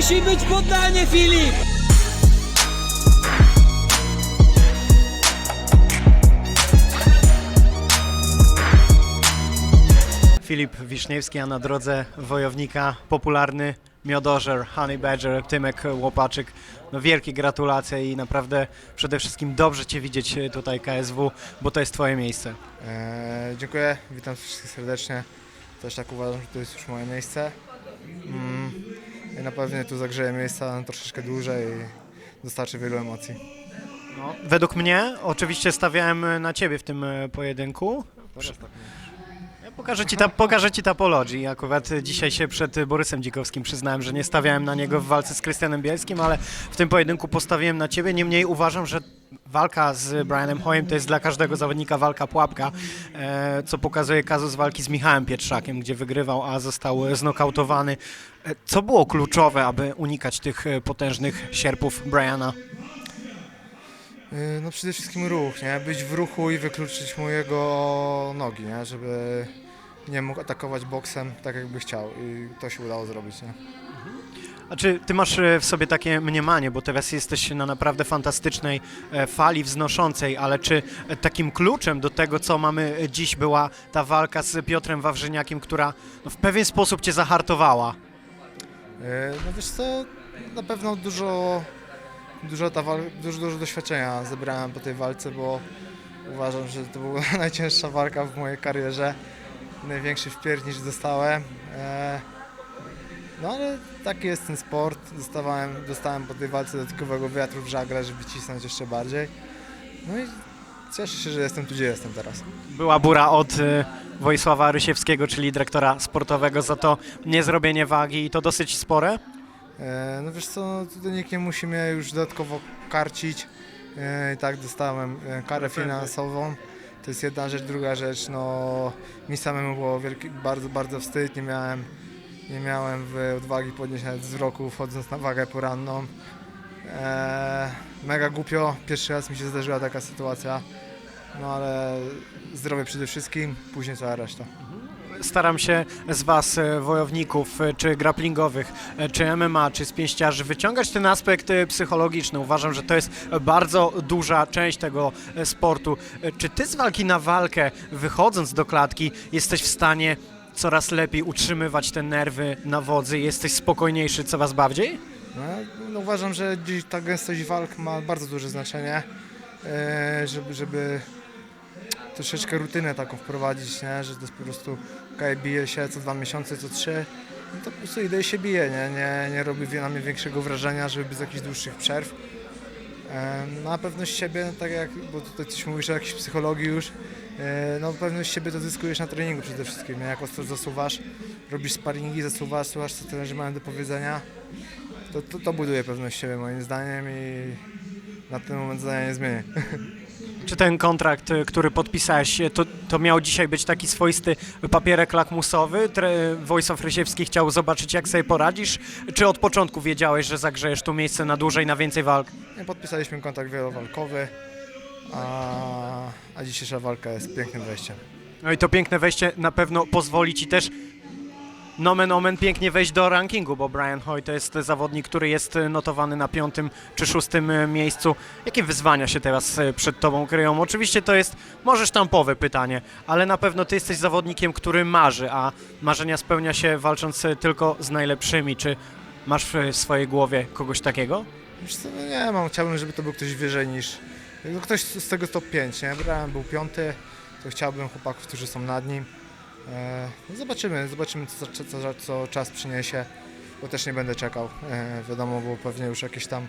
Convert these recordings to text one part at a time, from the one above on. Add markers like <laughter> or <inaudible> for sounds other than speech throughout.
musi być poddanie, Filip! Filip Wiszniewski, a na drodze wojownika popularny miodożer, honey badger, Tymek Łopaczyk. No wielkie gratulacje i naprawdę przede wszystkim dobrze Cię widzieć tutaj KSW, bo to jest Twoje miejsce. Eee, dziękuję, witam wszystkich serdecznie. Też tak uważam, że to jest już moje miejsce. Mm, I na pewno tu zagrzeję miejsca troszeczkę dłużej i dostarczy wielu emocji. No, według mnie, oczywiście stawiałem na Ciebie w tym e, pojedynku. Ja pokażę Ci, ta, pokażę ci tapologii. Akurat dzisiaj się przed Borysem Dzikowskim przyznałem, że nie stawiałem na niego w walce z Krystianem Bielskim, ale w tym pojedynku postawiłem na Ciebie. Niemniej uważam, że walka z Brianem Hoyem to jest dla każdego zawodnika walka pułapka, e, co pokazuje kazus walki z Michałem Pietrzakiem, gdzie wygrywał, a został znokautowany. E, Co było kluczowe, aby unikać tych e, potężnych sierpów Briana? Eee, no przede wszystkim ruch, nie? Być w ruchu i wykluczyć mu jego nogi, nie? Żeby nie mógł atakować boksem tak jakby chciał i to się udało zrobić, nie? A czy ty masz e, w sobie takie mniemanie, bo teraz jesteś na naprawdę fantastycznej e, fali wznoszącej, ale czy e, takim kluczem do tego, co mamy dziś, była ta walka z Piotrem Wawrzyniakiem, która no, w pewien sposób cię zahartowała? E, No wiesz co, na pewno dużo, dużo, ta dużo, dużo doświadczenia zebrałem po tej walce, bo uważam, że to była <laughs> najcięższa walka w mojej karierze. Największy wpiernicz dostałem. E, No ale taki jest ten sport. Dostawałem, dostałem po tej walce dodatkowego wiatru w żagle, żeby cisnąć jeszcze bardziej. No i cieszę się, że jestem tu, gdzie jestem teraz. Była bura od e, Wojsława Rysiewskiego, czyli dyrektora sportowego, za to niezrobienie wagi i to dosyć spore. E, No wiesz co, tutaj nikt nie musi mnie już dodatkowo karcić. E, I tak dostałem e, karę finansową. To jest jedna rzecz, druga rzecz, no mi samemu było wielki, bardzo, bardzo wstyd, nie miałem, nie miałem odwagi podnieść nawet wzroku wchodząc na wagę poranną. E, mega głupio, pierwszy raz mi się zdarzyła taka sytuacja, no ale zdrowie przede wszystkim, później cała reszta. Staram się z Was, e, wojowników, e, czy grapplingowych, e, czy MMA, czy z pięściarzy, wyciągać ten aspekt psychologiczny. Uważam, że to jest bardzo duża część tego sportu. Czy Ty z walki na walkę, wychodząc do klatki, jesteś w stanie coraz lepiej utrzymywać te nerwy na wodzy? Jesteś spokojniejszy coraz bardziej? No, no uważam, że ta gęstość walk ma bardzo duże znaczenie, żeby, żeby troszeczkę rutynę taką wprowadzić, nie? że to jest po prostu okej, bije się co dwa miesiące, co trzy, no to po prostu idę i się bije, nie, nie, nie robi na mnie większego wrażenia, żeby bez jakichś dłuższych przerw. E, Na pewność siebie, tak jak, bo tutaj coś mówisz o jakiejś psychologii już, e, no pewność siebie to zyskujesz na treningu przede wszystkim, nie? jak ostro zasuwasz, robisz sparingi, zasuwasz, słuchasz co trenerzy mają do powiedzenia, to, to, to buduje pewność siebie moim zdaniem i na ten moment zdania nie zmienię. <laughs> Czy ten kontrakt, e, który podpisałeś, e, to, to miał dzisiaj być taki swoisty papierek lakmusowy? Tre- Wojsław Rysiewski chciał zobaczyć, jak sobie poradzisz? Czy od początku wiedziałeś, że zagrzejesz tu miejsce na dłużej, na więcej walk? Podpisaliśmy kontrakt wielowalkowy, a, a dzisiejsza walka jest pięknym wejściem. No i to piękne wejście na pewno pozwoli ci też nomen omen pięknie wejść do rankingu, bo Brian Hoy to jest zawodnik, który jest notowany na piątym czy szóstym e, miejscu. Jakie wyzwania się teraz e, przed tobą kryją? Oczywiście to jest może sztampowe pytanie, ale na pewno ty jesteś zawodnikiem, który marzy, a marzenia spełnia się walcząc e, tylko z najlepszymi. Czy masz w swojej głowie kogoś takiego? Wiesz co, no nie mam, chciałbym, żeby to był ktoś wyżej niż, no ktoś z tego top 5, nie? Brian był piąty, to chciałbym chłopaków, którzy są nad nim. E, zobaczymy, zobaczymy co, co, co, czas przyniesie, bo też nie będę czekał. E, wiadomo, bo pewnie już jakieś tam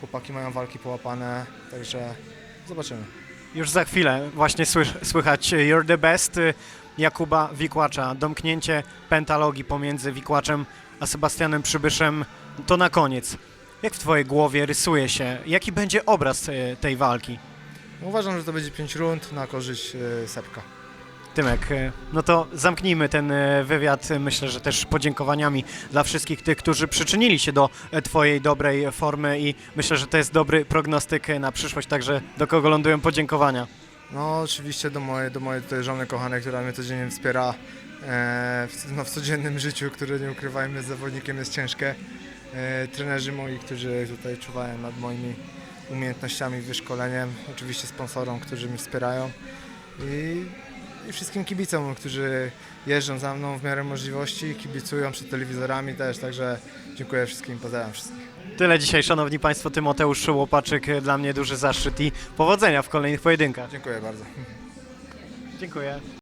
chłopaki mają walki połapane, także zobaczymy. Już za chwilę właśnie słychać e, You're the best Jakuba Wikłacza. Domknięcie pentalogii pomiędzy Wikłaczem a Sebastianem Przybyszem to na koniec. Jak w twojej głowie rysuje się, jaki będzie obraz tej walki? Uważam, że to będzie 5 rund na korzyść Sepka. Tymek, e, no to zamknijmy ten e, wywiad, myślę, że też podziękowaniami dla wszystkich tych, którzy przyczynili się do e, twojej dobrej formy i myślę, że to jest dobry prognostyk na przyszłość, także do kogo lądują podziękowania? No oczywiście do mojej, do mojej tutaj żony kochanej, która mnie codziennie wspiera w, no, w codziennym <laughs> życiu, które nie ukrywajmy z zawodnikiem jest ciężkie. trenerzy moi, którzy tutaj czuwają nad moimi umiejętnościami, wyszkoleniem, oczywiście sponsorom, którzy mnie wspierają i, i wszystkim kibicom, którzy jeżdżą za mną w miarę możliwości, kibicują przed telewizorami też, także dziękuję wszystkim, pozdrawiam wszystkich. Tyle dzisiaj, szanowni państwo, Tymoteusz Łopaczyk, dla mnie duży zaszczyt i powodzenia w kolejnych pojedynkach. Dziękuję bardzo. Dziękuję.